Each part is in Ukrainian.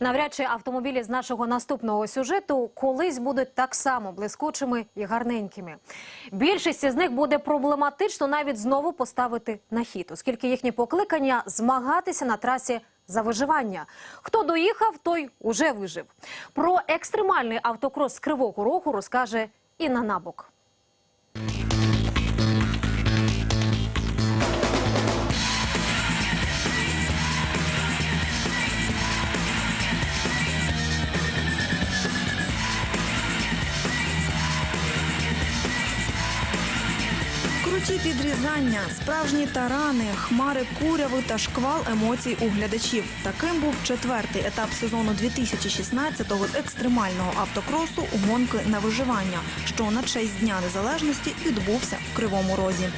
Навряд чи автомобілі з нашого наступного сюжету колись будуть так само блискучими і гарненькими. Більшість із них буде проблематично навіть знову поставити на хід, оскільки їхні покликання змагатися на трасі за виживання. Хто доїхав, той уже вижив. Про екстремальний автокрос з Кривого Рогу розкаже Інна Набок. Круті підрізання, справжні тарани, хмари куряви та шквал емоцій у глядачів. Таким був четвертий етап сезону 2016-го з екстремального автокросу гонки на виживання, що на честь Дня Незалежності відбувся в Кривому Розі.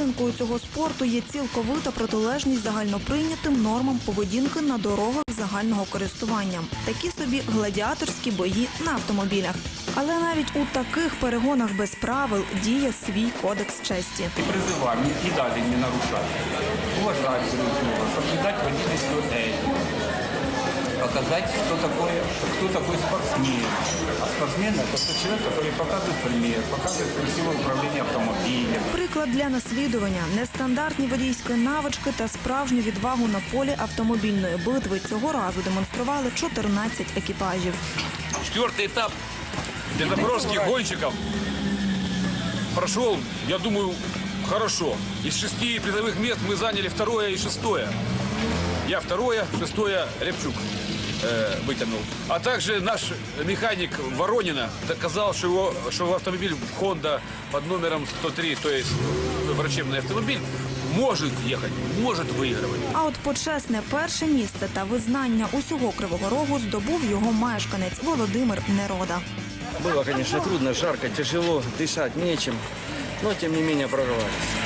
Родзинкою цього спорту є цілковита протилежність загальноприйнятим нормам поведінки на дорогах загального користування. Такі собі гладіаторські бої на автомобілях. Але навіть у таких перегонах без правил діє свій кодекс честі. Призываем не- и не нарушать. Уважать друг друга, соблюдать водительскую этику Показать, что такое, кто такой спортсмен. А спортсмен – это тот человек, который показывает пример, показывает красивое управление автомобилем. Приклад для наслідування, нестандартні водійські навички та справжню відвагу на полі автомобільної битви цього разу демонстрували 14 екіпажів. Четвертый этап для запорожских гонщиков прошел, я думаю, хорошо. Из шести призовых мест мы заняли второе и шестое. Я второе, шестое Рябчук э, вытянул. А также наш механик Воронина доказал, что его что автомобиль Honda под номером 103, то есть врачебный автомобиль, может ехать, может выигрывать. А от почесне перше місце та визнання усього Кривого Рогу здобув його мешканець Володимир Нерода. Было, конечно, трудно, жарко, тяжело, дышать нечем, но тем не менее прорвались.